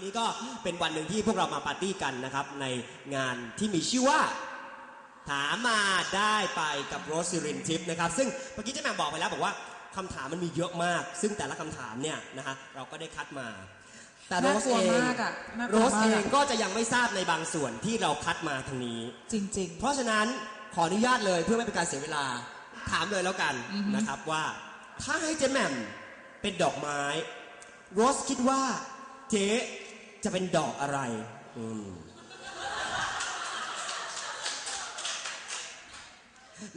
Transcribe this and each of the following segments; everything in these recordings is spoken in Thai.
วันนี้ก็เป็นวันหนึ่งที่พวกเรามาปาร์ตี้กันนะครับ ในงานที่มีชื่อว่า ถามมาได้ไปกับโรสซิรินทิปนะครับ ซึ่งเมื่อกี้เจ๊แหม่มบอกไปแล้วบอกว่าคำถามมันมีเยอะมาก ซึ่งแต่ละคำถามเนี่ยนะฮะเราก็ได้คัดมา แต่โรสน่ากลัวเองมากอะน่ากลัโรวสมากเออะงก็จะยังไม่ทราบในบางส่วนที่เราคัดมาทางนี้ จริง เพราะฉะนั้นขออนุญาตเลยเพื่อไม่เป็นการเสียเวลาถามเลยแล้วกันนะครับว่าถ้าให้เจ๊แหม่มเป็นดอกไม้โรสคิดว่าเจ๊ จะเป็นดอกอะไร อืม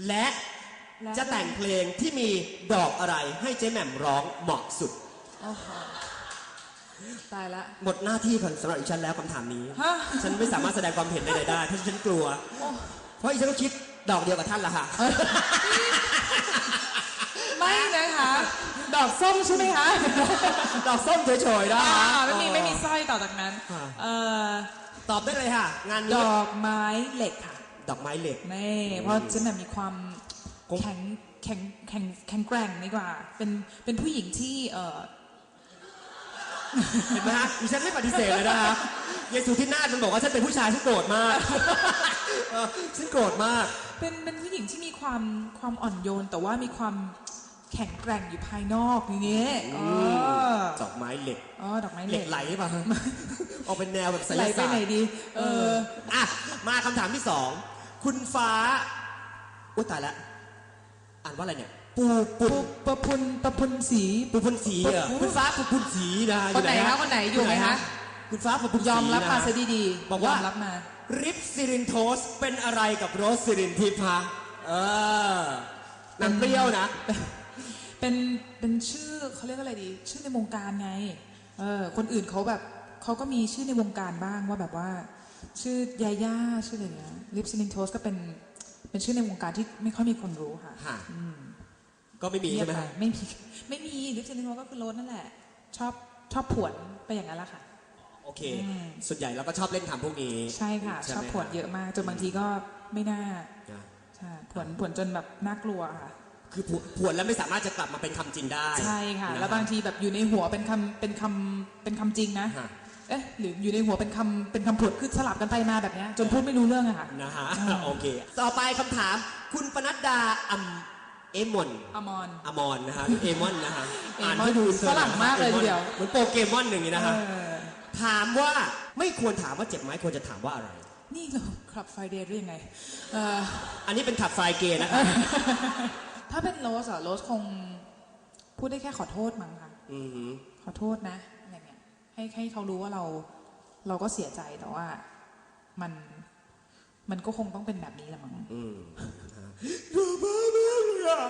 และและจะแต่งเพลงที่มีดอกอะไรให้เจ๊แหม่มร้องเหมาะสุดๆโอ้โหตายละ หมดหน้าที่ของสำหรับอีฉันแล้วคำถามนี้ ฮะ ฉันไม่สามารถแสดงความเห็นใดๆได้ถ้าฉันกลัว เพราะอีฉันก็คิดดอกเดียวกับท่านละค่ะ ไม่นะคะ ดอกส้มใช่ไหมคะดอกส้มเฉยๆได้อ่าไม่มีไม่มีสร้อยต่อจากนั้นอ่าเอ่อตอบได้เลยค่ะ งานดนี้อกไม้เหล็กค่ะดอกไม้เหล็กไม่เพราะเจ๊แหม่มมีความคง แข็งแข็งแข็งแข็งแกร่งดีกว่า เป็นเป็นผู้หญิงที่เอ่อ เห็นไหมฮะดิฉันไม่ปฏิเสธเลยนะคะเยซูที่หน้าฉันบอกว่าฉันเป็นผู้ชายฉันโกรธมากเออฉันโกรธมาก เป็นเป็นผู้หญิงที่มีความความอ่อนโยน แต่ว่ามีความ แข็งแกร่งอยู่ภายนอกอย่างเงี้ยอ๋อดอกไม้เหล็กอ๋อดอกไม้เหเหล็ล็กกไหลป่ะออกเป็นแนวแบบศิลไหลปไปศาสตไหนร์ดี เอออะมาคำถามที่สองคุณฟ้าอุ้ยตายแล้วอ่านว่าอะไรเนี่ย ปูปุปุนประพุนประพุนสี ปูพุนสีเหรอปูคุณฟ้าปูพุนสีนะคนไหนฮคะคนไหนอยู่ไหมคะ คุณฟ้าปูพุนสียอมรับมานะ ซะดีๆบอกว่ายอมรับมา ริปซิรินโทสเป็นอะไรกับโรสซิรินทิพย์ฮะเออนำเปรี้ยวนะ เป็นเป็นชื่อเขาเรียกอะไรดี ชื่อในวงการไงเออคนอื่นเขาแบบเขาก็มีชื่อในวงการบ้างว่าแบบว่า ชื่อยาย่าชื่ออะไรเงี้ยลิปซินินโทสก็เป็นเป็นชื่อในวงการที่ไม่ค่อยมีคนรู้ค่ะค่ะก็ไม่มีใช่ไหมเงียบฮะปไม่มีไม่มีลิปซินินโทสก็คือโรสนั่นแหละ ชอบชอบผวนไปอย่างนั้นแหละค่ะโอเคอืมส่วนใหญ่เราก็ชอบเล่นคำพวกนี้ ใช่ค่ะใช่ชอบไหมผวนเยอะมาก จนบางทีก็ไม่น่านะใช่ผวนผวนจนแบบน่ากลัวค่ะ คือผวนผวนแล้วไม่สามารถจะกลับมาเป็นคำจริงได้ใช่ค่ะนฮแล้วบางทีแบบอยู่ในหัวเป็นคำเป็นคำเป็นคำจริงนะฮะ เอ๊ะหรืออยู่ในหัวเป็นคำเป็นคำผุดคือสลับกันไปมาแบบเนี้ยจนพูดไม่รู้เรื่องอะค่ะ นะฮะ อ่า โอเค ต่อไปคำถาม คุณปนัดดาอัมเอมอนอมร อมอนนะฮะเอมอนนะฮะเอมอนอ่านให้ดูอินเตอฝรั่งมากเลยทีเดียว เหมือนโปเกมอนอย่างนี้นะฮะ เออถามว่าไม่ควรถามว่าเจ็บไหมควรจะถามว่าอะไร นี่เราคลับไฟเดย์หรือยังไงเอ่ออันนี้เป็นขับไฟเกย์นะครับ ถ้าเป็นโรสอะโรสคงพูดได้แค่ขอโทษมั้งค่ะอือหือ ขอโทษนะอะไรเงี้ยให้ให้เขารู้ว่าเราเราก็เสียใจแต่ว่ามันมันก็คงต้องเป็นแบบนี้แหละมั้ง อืมนะฮะดราม่ามากเลยอะ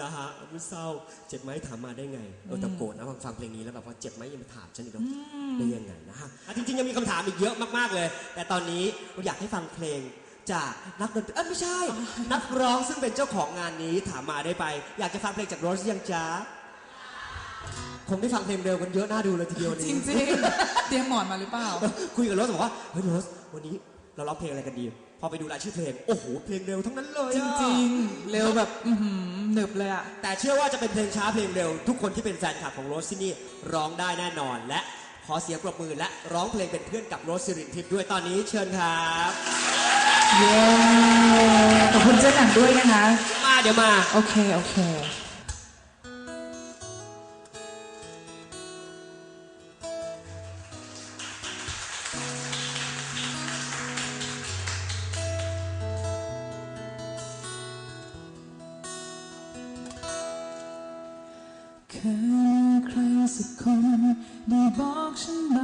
นะฮะมันเศร้า เจ็บไหมถามมาได้ไงเออแต่โกรธนะฟังฟังเพลงนี้แล้วแบบว่าเจ็บไหมยังมาถามฉันอีกแล้วได้ยังไงนะฮะอะจริงๆยังมีคำถามอีกเยอะมากๆเลย แต่ตอนนี้เราอยากให้ฟังเพลง จากนักดนตรีเอ้ยไม่ใช่ นักร้องซึ่งเป็นเจ้าของงานนี้ถามมาได้ไป อยากจะฟังเพลงจากโรสยังจ้าคงได้ฟังเพลงเร็วกันเยอะน่าดูเลยทีเดียววันจนี้ริงๆ เตรียมหมอนมาหรือเปล่า คุยกับโรสบอกว่าเฮ้ยโรสวันนี้เราร้องเพลงอะไรกันดี พอไปดูรายชื่อเพลงโอ้โหเพลงเร็วทั้งนั้นเลยจอะ ริงๆ เร็วแบบอือหือหนึบเลยอะแต่เชื่อว่าจะเป็นเพลงช้าเพลงเร็ว ทุกคนที่เป็นแฟนคลับของโรสที่นี่ร้องได้แน่นอน และขอเสียงปรบมือและร้องเพลงเป็นเพื่อนกับโรสซิรินทิพย์ด้วยตอนนี้เชิญครับ เย้ขอบคุณเจ๊หนังด้วยนะคะ มาเดี๋ยวมา โอเค โอเคเคยมีใครสักคนได้บอกฉันมาว่า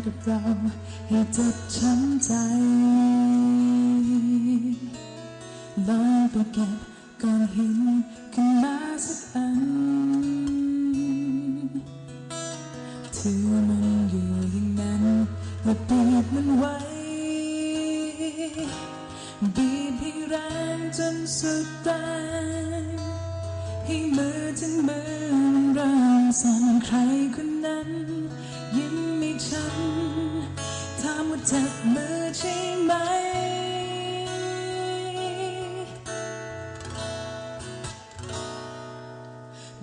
ทำกับเราให้เจ็บช้ำใจลองไปเก็บ ว่าจ็บมือใช่ไหม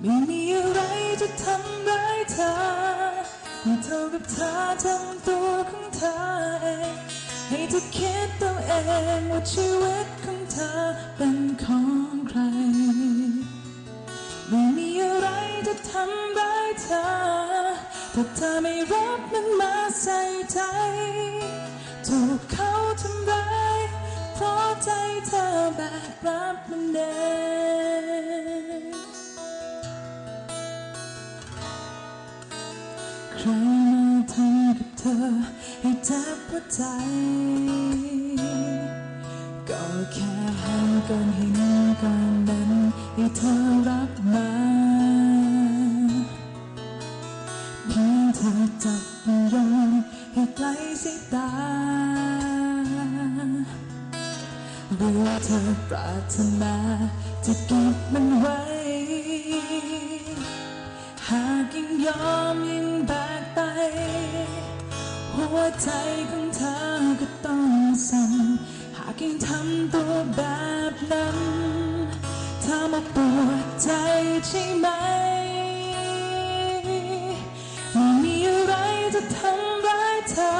ไม่มีอะไรจะทำร้ายเธอเท่ากับเธอทำตัวของเธอเองให้เธอคิดตัวเองว่าชีวิตของเธอเป็นของใคร ไม่มีอะไรจะทำร้ายเธอ ถ้าเธอไม่รับมันมาใส่ใจถูกเขาทำร้ายเพราะใจเธอแบกรับมันเองใครมาทำกับเธอให้เจ็บหัวใจ ก็แค่ให้ก้อนหินก้อนนั้นให้เธอรั ปรารถนาจะเก็บมันไว้ หากยังยอมยิ่งแบกไป หัวใจของเธอก็ต้องสั่นหากยังทำตัวแบบนั้นเธอมาปวดใจใช่ไหมไม่มีอะไรจะทำร้ายเธอ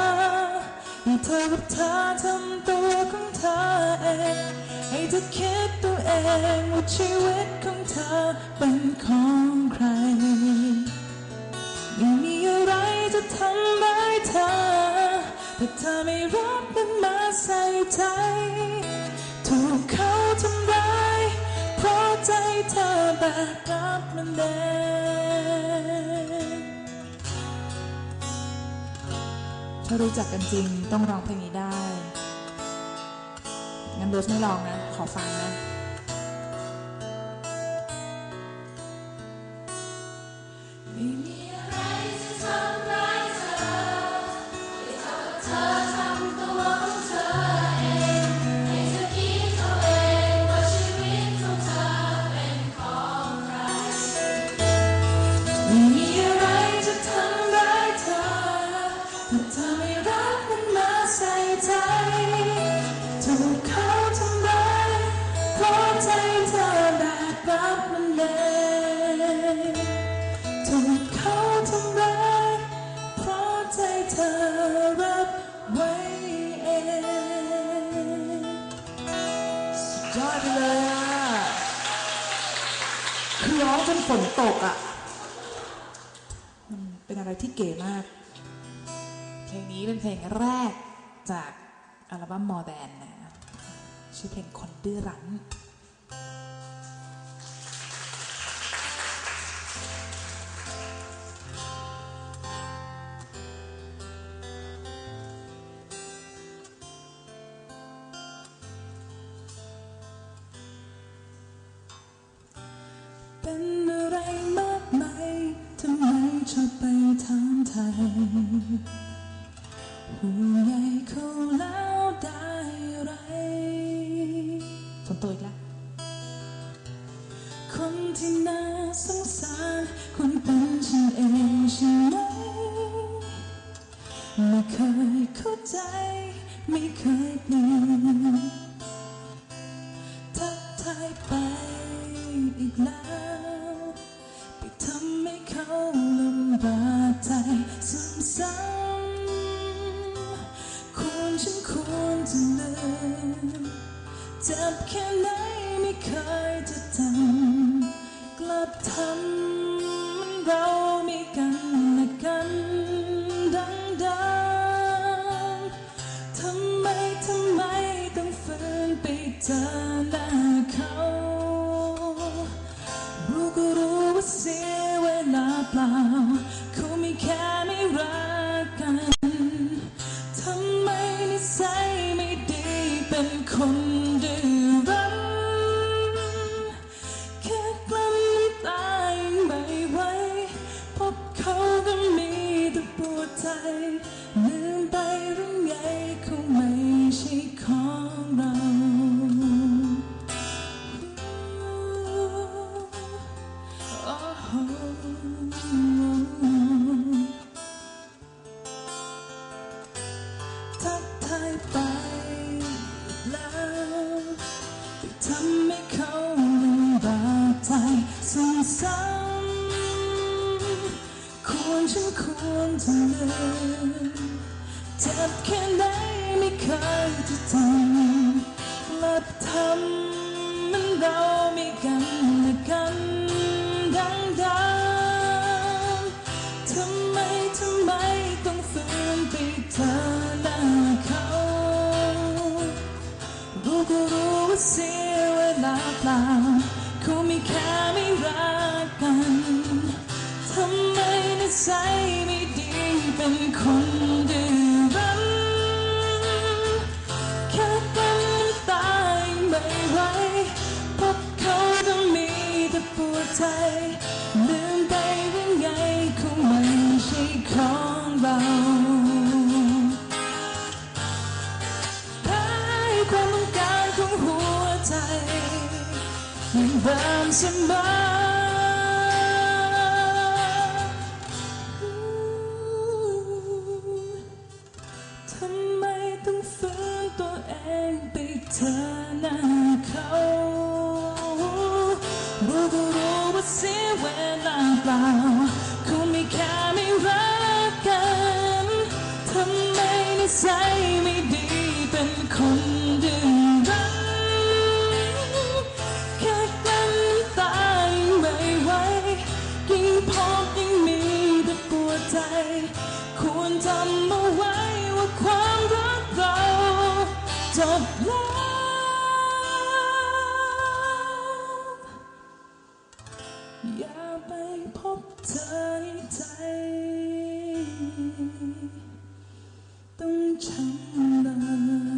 ให้เธอกับเธอทำตัวของเธอเอง ให้เธอคิดตัวเองว่าชีวิตของเธอเป็นของใคร ไม่มีอะไรจะทำร้ายเธอ แต่เธอไม่รับมันมาใส่ใจถูกเขาทำร้ายเพราะใจเธอแบกรับมันเองถ้ารู้จักกันจริงต้องร้องเพลงนี้ได้งั้นโรสไม่ร้องนะ ขอฟั ฝนตกอะมันเป็นอะไรที่เก๋มาก เพลงนี้เป็นเพลงแรกจากอัลบั้มมอแดนนะ ชื่อเพลงคนดื้อรั้น ห่วงใยเขาแล้วได้ไรฝนตกอีกแล้วคนที่น่าสงสารคนเป็นฉันเองใช่ไหมไม่เคยเข้าใจ ไม่เคยเปลี่ยนทักทายไปอีกแล้ว ใจซ้ำๆควรฉันควรจะลืมเจ็บแค่ไหนไม่เคยจะจำกลับทำมันเรามีกันและกันดังๆทำไมทำไมต้องฝืนไปเจอ ไปแล้วทำให้เขาลำบาดใจซ้ำซ้ควรฉันควรจะลืมเจ็บแค่ไหนไม่เคยจะทำกลับทำมันเรา ใจลืมไปหรือไงคงไม่ใช่ของเราให้ความต้องการของหัวใจยังเดิมเสมอทำไมต้องฝืนตัวเองไปเธอ ปล่าคงไม่แค่ไม่รักกันทำไมนิสัย ไปพบเธอในใจ ต้องช้ำนาน